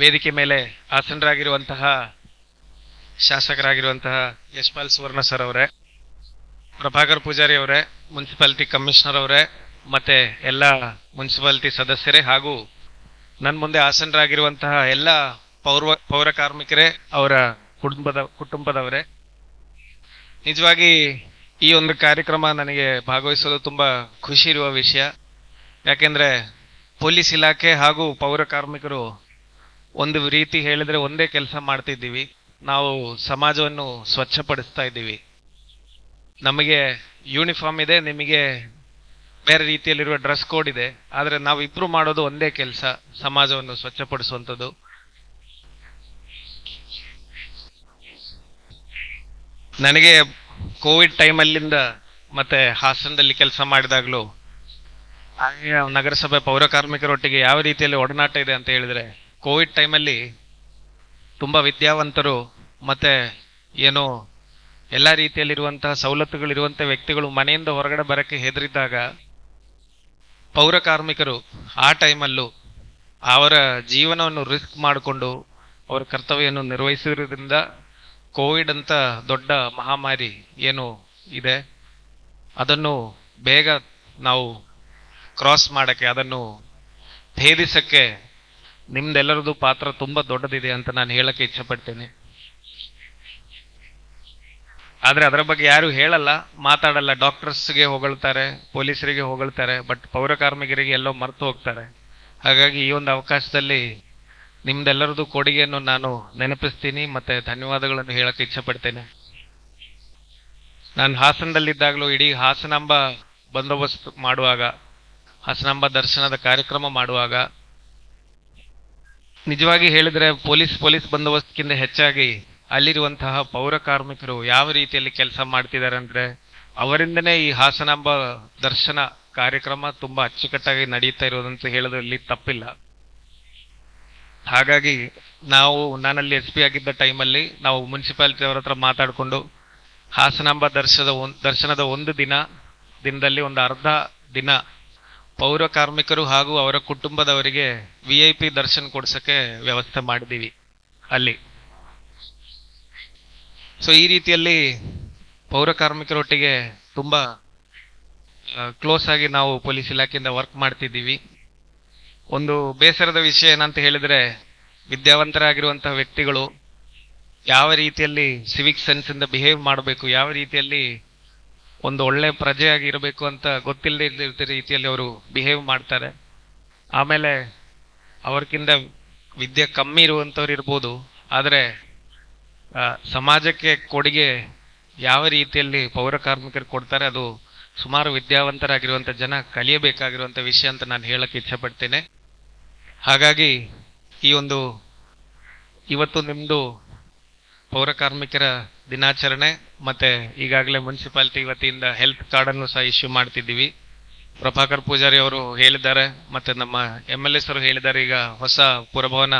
ವೇದಿಕೆ ಮೇಲೆ ಆಸನರಾಗಿರುವಂತಹ ಶಾಸಕರಾಗಿರುವಂತಹ ಯಶ್ಪಾಲ್ ಸುವರ್ಣ ಸರ್ ಅವರೇ, ಪ್ರಭಾಕರ್ ಪೂಜಾರಿ ಅವರೇ, ಮುನ್ಸಿಪಾಲಿಟಿ ಕಮಿಷನರ್ ಅವರೇ, ಮತ್ತೆ ಎಲ್ಲ ಮುನ್ಸಿಪಾಲಿಟಿ ಸದಸ್ಯರೇ ಹಾಗೂ ನನ್ನ ಮುಂದೆ ಆಸನರಾಗಿರುವಂತಹ ಎಲ್ಲ ಪೌರ ಪೌರ ಕಾರ್ಮಿಕರೇ, ಅವರ ಕುಟುಂಬದ ಕುಟುಂಬದವರೇ, ನಿಜವಾಗಿ ಈ ಒಂದು ಕಾರ್ಯಕ್ರಮ ನನಗೆ ಭಾಗವಹಿಸಲು ತುಂಬ ಖುಷಿ ಇರುವ ವಿಷಯ. ಯಾಕೆಂದರೆ ಪೊಲೀಸ್ ಇಲಾಖೆ ಹಾಗೂ ಪೌರ ಕಾರ್ಮಿಕರು ಒಂದು ರೀತಿ ಹೇಳಿದ್ರೆ ಒಂದೇ ಕೆಲಸ ಮಾಡ್ತಿದ್ದೀವಿ. ನಾವು ಸಮಾಜವನ್ನು ಸ್ವಚ್ಛಪಡಿಸ್ತಾ ಇದ್ದೀವಿ. ನಮಗೆ ಯೂನಿಫಾರ್ಮ್ ಇದೆ, ನಿಮಗೆ ಬೇರೆ ರೀತಿಯಲ್ಲಿರುವ ಡ್ರೆಸ್ ಕೋಡ್ ಇದೆ. ಆದರೆ ನಾವು ಇಬ್ರು ಮಾಡೋದು ಒಂದೇ ಕೆಲಸ, ಸಮಾಜವನ್ನು ಸ್ವಚ್ಛಪಡಿಸುವಂಥದ್ದು. ನನಗೆ ಕೋವಿಡ್ ಟೈಮಲ್ಲಿಂದ ಮತ್ತೆ ಹಾಸನದಲ್ಲಿ ಕೆಲಸ ಮಾಡಿದಾಗಲೂ ನಗರಸಭೆ ಪೌರ ಕಾರ್ಮಿಕರೊಟ್ಟಿಗೆ ಯಾವ ರೀತಿಯಲ್ಲಿ ಒಡನಾಟ ಇದೆ ಅಂತ ಹೇಳಿದ್ರೆ ಕೋವಿಡ್ ಟೈಮಲ್ಲಿ ತುಂಬ ವಿದ್ಯಾವಂತರು ಮತ್ತು ಏನು ಎಲ್ಲ ರೀತಿಯಲ್ಲಿರುವಂತಹ ಸವಲತ್ತುಗಳಿರುವಂಥ ವ್ಯಕ್ತಿಗಳು ಮನೆಯಿಂದ ಹೊರಗಡೆ ಬರೋಕ್ಕೆ ಹೆದರಿದ್ದಾಗ ಪೌರ ಕಾರ್ಮಿಕರು ಆ ಟೈಮಲ್ಲೂ ಅವರ ಜೀವನವನ್ನು ರಿಸ್ಕ್ ಮಾಡಿಕೊಂಡು ಅವರ ಕರ್ತವ್ಯವನ್ನು ನಿರ್ವಹಿಸಿರೋದ್ರಿಂದ ಕೋವಿಡ್ ಅಂತ ದೊಡ್ಡ ಮಹಾಮಾರಿ ಏನು ಇದೆ. ಅದನ್ನು ಬೇಗ ನಾವು ಕ್ರಾಸ್ ಮಾಡೋಕ್ಕೆ, ಅದನ್ನು ಭೇದಿಸಕ್ಕೆ ನಿಮ್ದೆಲ್ಲರದು ಪಾತ್ರ ತುಂಬಾ ದೊಡ್ಡದಿದೆ ಅಂತ ನಾನು ಹೇಳಕ್ಕೆ ಇಚ್ಛಪಡ್ತೇನೆ. ಆದರೆ ಅದರ ಬಗ್ಗೆ ಯಾರು ಹೇಳಲ್ಲ, ಮಾತಾಡಲ್ಲ. ಡಾಕ್ಟರ್ಸ್ಗೆ ಹೊಗಳ್ತಾರೆ, ಪೊಲೀಸರಿಗೆ ಹೊಗಳ್ತಾರೆ, ಬಟ್ ಪೌರ ಕಾರ್ಮಿಕರಿಗೆ ಎಲ್ಲೋ ಮರೆತು ಹೋಗ್ತಾರೆ. ಹಾಗಾಗಿ ಈ ಒಂದು ಅವಕಾಶದಲ್ಲಿ ನಿಮ್ದೆಲ್ಲರದ್ದು ಕೊಡುಗೆಯನ್ನು ನಾನು ನೆನಪಿಸ್ತೀನಿ ಮತ್ತೆ ಧನ್ಯವಾದಗಳನ್ನು ಹೇಳಕ್ಕೆ ಇಚ್ಛಪಡ್ತೇನೆ. ನಾನು ಹಾಸನದಲ್ಲಿದ್ದಾಗಲೂ ಇಡೀ ಹಾಸನಾಂಬ ಬಂದೋಬಸ್ತ್ ಮಾಡುವಾಗ, ಹಾಸನಾಂಬ ದರ್ಶನದ ಕಾರ್ಯಕ್ರಮ ಮಾಡುವಾಗ ನಿಜವಾಗಿ ಹೇಳಿದ್ರೆ ಪೊಲೀಸ್ ಪೊಲೀಸ್ ಬಂದೋಬಸ್ತ್ಕಿಂತ ಹೆಚ್ಚಾಗಿ ಅಲ್ಲಿರುವಂತಹ ಪೌರ ಕಾರ್ಮಿಕರು ಯಾವ ರೀತಿಯಲ್ಲಿ ಕೆಲಸ ಮಾಡ್ತಿದ್ದಾರೆ ಅಂದ್ರೆ ಅವರಿಂದನೇ ಈ ಹಾಸನಾಂಬ ದರ್ಶನ ಕಾರ್ಯಕ್ರಮ ತುಂಬಾ ಅಚ್ಚುಕಟ್ಟಾಗಿ ನಡೀತಾ ಇರೋದಂತ ಹೇಳೋದ್ರಲ್ಲಿ ತಪ್ಪಿಲ್ಲ. ಹಾಗಾಗಿ ನಾವು, ನಾನಲ್ಲಿ ಎಸ್ ಪಿ ಆಗಿದ್ದ ಟೈಮಲ್ಲಿ ನಾವು ಮುನ್ಸಿಪಾಲಿಟಿ ಅವರ ಹತ್ರ ಮಾತಾಡಿಕೊಂಡು ಹಾಸನಾಂಬ ದರ್ಶನದ ಒಂದು ದರ್ಶನದ ಒಂದು ದಿನ, ದಿನದಲ್ಲಿ ಒಂದು ಅರ್ಧ ದಿನ ಪೌರ ಕಾರ್ಮಿಕರು ಹಾಗೂ ಅವರ ಕುಟುಂಬದವರಿಗೆ ವಿ ಐ ಪಿ ದರ್ಶನ ಕೊಡ್ಸಕ್ಕೆ ವ್ಯವಸ್ಥೆ ಮಾಡಿದ್ದೀವಿ, ಅಲ್ಲಿ. ಸೊ ಈ ರೀತಿಯಲ್ಲಿ ಪೌರ ಕಾರ್ಮಿಕರೊಟ್ಟಿಗೆ ತುಂಬ ಕ್ಲೋಸ್ ಆಗಿ ನಾವು ಪೊಲೀಸ್ ಇಲಾಖೆಯಿಂದ ವರ್ಕ್ ಮಾಡ್ತಿದ್ದೀವಿ. ಒಂದು ಬೇಸರದ ವಿಷಯ ಏನಂತ ಹೇಳಿದ್ರೆ ವಿದ್ಯಾವಂತರಾಗಿರುವಂತಹ ವ್ಯಕ್ತಿಗಳು ಯಾವ ರೀತಿಯಲ್ಲಿ ಸಿವಿಕ್ ಸೆನ್ಸ್ ಇಂದ ಬಿಹೇವ್ ಮಾಡಬೇಕು, ಯಾವ ರೀತಿಯಲ್ಲಿ ಒಂದು ಒಳ್ಳೆ ಪ್ರಜೆಯಾಗಿ ಇರಬೇಕು ಅಂತ ಗೊತ್ತಿಲ್ಲದೆ ಇದ್ದ ರೀತಿಯಲ್ಲಿ ಅವರು ಬಿಹೇವ್ ಮಾಡ್ತಾರೆ. ಆಮೇಲೆ ಅವ್ರಕ್ಕಿಂತ ವಿದ್ಯೆ ಕಮ್ಮಿ ಇರುವಂಥವ್ರು ಇರ್ಬೋದು. ಆದರೆ ಸಮಾಜಕ್ಕೆ ಕೊಡುಗೆ ಯಾವ ರೀತಿಯಲ್ಲಿ ಪೌರ ಕಾರ್ಮಿಕರು ಕೊಡ್ತಾರೆ ಅದು ಸುಮಾರು ವಿದ್ಯಾವಂತರಾಗಿರುವಂಥ ಜನ ಕಲಿಯಬೇಕಾಗಿರುವಂಥ ವಿಷಯ ಅಂತ ನಾನು ಹೇಳಕ್ಕೆ ಇಚ್ಛೆ ಪಡ್ತೇನೆ ಹಾಗಾಗಿ ಈ ಒಂದು, ಇವತ್ತು ನಿಮ್ಮದು ಪೌರ ಕಾರ್ಮಿಕರ ದಿನಾಚರಣೆ, ಮತ್ತೆ ಈಗಾಗಲೇ ಮುನ್ಸಿಪಾಲಿಟಿ ವತಿಯಿಂದ ಹೆಲ್ತ್ ಕಾರ್ಡ್ ಅನ್ನು ಸಹ ಇಶ್ಯೂ ಮಾಡ್ತಿದ್ದೀವಿ. ಪ್ರಭಾಕರ್ ಪೂಜಾರಿ ಅವರು ಹೇಳಿದ್ದಾರೆ, ಮತ್ತೆ ನಮ್ಮ ಎಂ ಎಲ್ ಎಸ್ ಅವರು ಹೇಳಿದ್ದಾರೆ, ಈಗ ಹೊಸ ಪುರಭವನ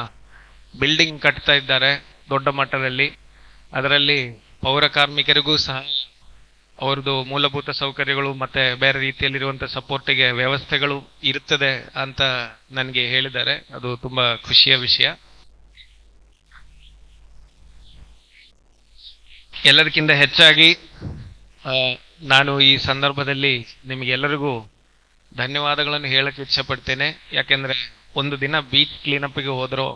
ಬಿಲ್ಡಿಂಗ್ ಕಟ್ತಾ ಇದ್ದಾರೆ ದೊಡ್ಡ ಮಟ್ಟದಲ್ಲಿ. ಅದರಲ್ಲಿ ಪೌರ ಕಾರ್ಮಿಕರಿಗೂ ಸಹ ಅವ್ರದ್ದು ಮೂಲಭೂತ ಸೌಕರ್ಯಗಳು, ಮತ್ತೆ ಬೇರೆ ರೀತಿಯಲ್ಲಿರುವಂತಹ ಸಪೋರ್ಟಿಗೆ ವ್ಯವಸ್ಥೆಗಳು ಇರುತ್ತದೆ ಅಂತ ನನಗೆ ಹೇಳಿದ್ದಾರೆ. ಅದು ತುಂಬಾ ಖುಷಿಯ ವಿಷಯ. ಎಲ್ಲದಕ್ಕಿಂತ ಹೆಚ್ಚಾಗಿ ನಾನು ಈ ಸಂದರ್ಭದಲ್ಲಿ ನಿಮಗೆಲ್ಲರಿಗೂ ಧನ್ಯವಾದಗಳನ್ನು ಹೇಳಕ್ಕೆ ಇಚ್ಛಪಡ್ತೇನೆ. ಯಾಕೆಂದರೆ ಒಂದು ದಿನ ಬೀಚ್ ಕ್ಲೀನಪ್ಗೆ ಹೋದರೂ,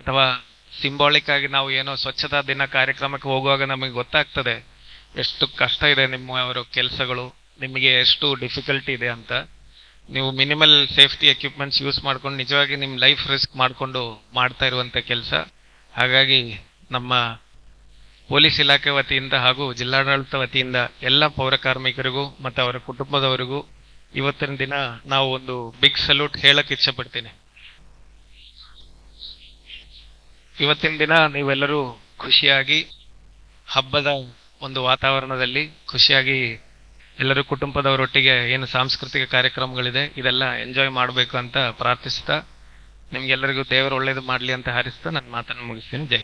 ಅಥವಾ ಸಿಂಬಾಲಿಕ್ ಆಗಿ ನಾವು ಏನೋ ಸ್ವಚ್ಛತಾ ದಿನ ಕಾರ್ಯಕ್ರಮಕ್ಕೆ ಹೋಗುವಾಗ ನಮಗೆ ಗೊತ್ತಾಗ್ತದೆ, ಎಷ್ಟು ಕಷ್ಟ ಇದೆ ನಿಮ್ಮ ಅವರ ಕೆಲಸಗಳು, ನಿಮಗೆ ಎಷ್ಟು ಡಿಫಿಕಲ್ಟಿ ಇದೆ ಅಂತ. ನೀವು ಮಿನಿಮಲ್ ಸೇಫ್ಟಿ ಎಕ್ವಿಪ್ಮೆಂಟ್ಸ್ ಯೂಸ್ ಮಾಡ್ಕೊಂಡು ನಿಜವಾಗಿ ನಿಮ್ಮ ಲೈಫ್ ರಿಸ್ಕ್ ಮಾಡಿಕೊಂಡು ಮಾಡ್ತಾ ಇರುವಂಥ ಕೆಲಸ. ಹಾಗಾಗಿ ನಮ್ಮ ಪೊಲೀಸ್ ಇಲಾಖೆ ವತಿಯಿಂದ ಹಾಗೂ ಜಿಲ್ಲಾಡಳಿತ ವತಿಯಿಂದ ಎಲ್ಲ ಪೌರ ಕಾರ್ಮಿಕರಿಗೂ ಮತ್ತು ಅವರ ಕುಟುಂಬದವರಿಗೂ ಇವತ್ತಿನ ದಿನ ನಾವು ಒಂದು ಬಿಗ್ ಸಲ್ಯೂಟ್ ಹೇಳಕ್ ಇಚ್ಛೆ ಪಡ್ತೀನಿ ಇವತ್ತಿನ ದಿನ ನೀವೆಲ್ಲರೂ ಖುಷಿಯಾಗಿ ಹಬ್ಬದ ಒಂದು ವಾತಾವರಣದಲ್ಲಿ ಖುಷಿಯಾಗಿ ಎಲ್ಲರೂ ಕುಟುಂಬದವರೊಟ್ಟಿಗೆ ಏನು ಸಾಂಸ್ಕೃತಿಕ ಕಾರ್ಯಕ್ರಮಗಳಿದೆ, ಇದೆಲ್ಲ ಎಂಜಾಯ್ ಮಾಡಬೇಕು ಅಂತ ಪ್ರಾರ್ಥಿಸ್ತಾ ನಿಮ್ಗೆಲ್ಲರಿಗೂ ದೇವರು ಒಳ್ಳೇದು ಮಾಡಲಿ ಅಂತ ಹಾರಿಸ್ತಾ ನನ್ನ ಮಾತನ್ನು ಮುಗಿಸ್ತೀನಿ. ಜೈ